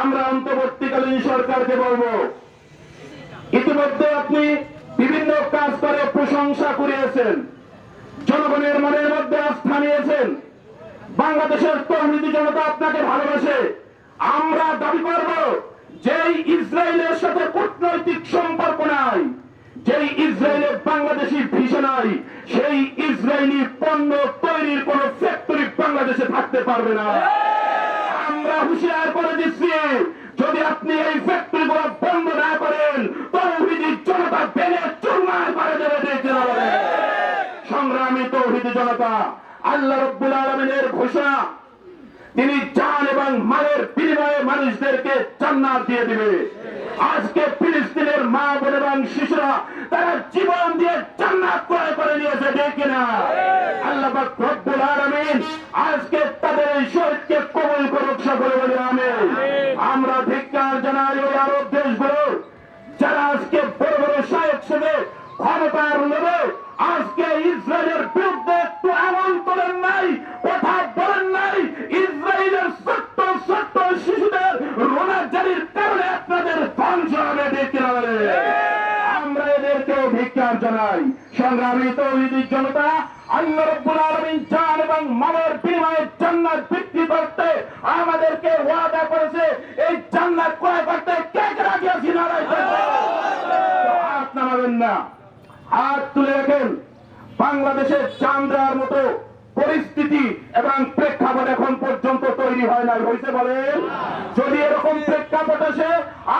আমরা অন্তর্বর্তীকালীন সরকারকে বলব। ইতিমধ্যে আপনি বিভিন্ন কাজ করে প্রশংসা করিয়েছেন জনগণের মনের মধ্যে আস্থা নিয়েছেন। বাংলাদেশের তরুণী জনতা আপনাকে ভালোবাসে। আমরা দাবি করব, যেই ইসরায়েলের সাথে কূটনৈতিক সম্পর্ক নাই, যেই ইসরায়েলের বাংলাদেশি ভিসা নাই, সেই ইসরায়েলি পণ্য তৈরির কোন ফ্যাক্টরি বাংলাদেশে থাকতে পারবে না। আমরা হুঁশিয়ার করে দিচ্ছি। যদি আপনি এই ফ্যাক্টরি গুলো বন্ধ না করেন, তৌহিদি জনতা ভেঙে চুরমার করে দেবে সংগ্রামী তৌহিদি জনতা, আল্লাহ রব্বুল আলমিনের ঘোষণা, তিনি চান এবং মায়ের বিনিময়ে মানুষদেরকে জান্নাত দিয়ে দিবে। আজকে ফিলিস্তিনের মা বোন এবং শিশুরা, তারা জীবন দিয়ে জান্নাত ক্রয় করে নিয়েছে দেখে না আল্লাহ রব্বুল আলামিন আজকে সকলে বলে আমি, আমরা ধিক্কার জানাই ওই আরব দেশগুলো, যারা আজকে বড় বড় সাহেব ছেলে ক্ষমতার লোভে আজকে ইসরায়েলের বিরুদ্ধে একটু এমন তোলেন নাই, কথা বলেন নাই, ইসরায়েলের ছোট্ট ছোট্ট শিশুদের রোনা জারির কারণে আপনাদের ধ্বংস হবে আমরা এদেরকেও ধিক্কার জানাই। সংগ্রামী তৌহিদি জনতা, আল্লাহ রব্বুল আলামিন জান এবং মালের বিনিময়ে জান্নাত বিক্রি করতে আমাদেরকে ওয়াদা করেছে এই জান্নাত ক্রয় করতে কে কে রাজি আছি নারাই হাত নামাবেন না। হাত তুলে রাখেন বাংলাদেশের চান্দ্রার মতো পরিস্থিতি এবং প্রেক্ষাপট এখন পর্যন্ত তৈরি হয় নাই। হয়েছে বলেন? যদি এরকম প্রেক্ষাপট আসে,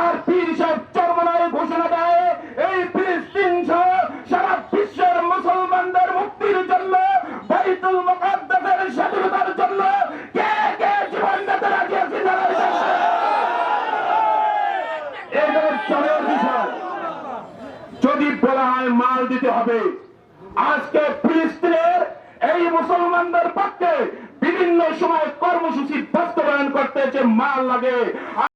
আর পীর সাহেব চরমনায় ঘোষণা দেয়, এই ফিলিস্তিন সহ সারা বিশ্বের মুসলমানদের মুক্তির জন্য, বাইতুল মুকাদ্দাসের স্বাধীনতার জন্য কে কে জীবন দিতে রাজি আছে যারা এটা চলের বিষয় যদি বলা হয় মাল দিতে হবে, আজকে ফিলিস্তিনের এই মুসলমানদের পক্ষে বিভিন্ন সময় কর্মসূচি বাস্তবায়ন করতে যে মাল লাগে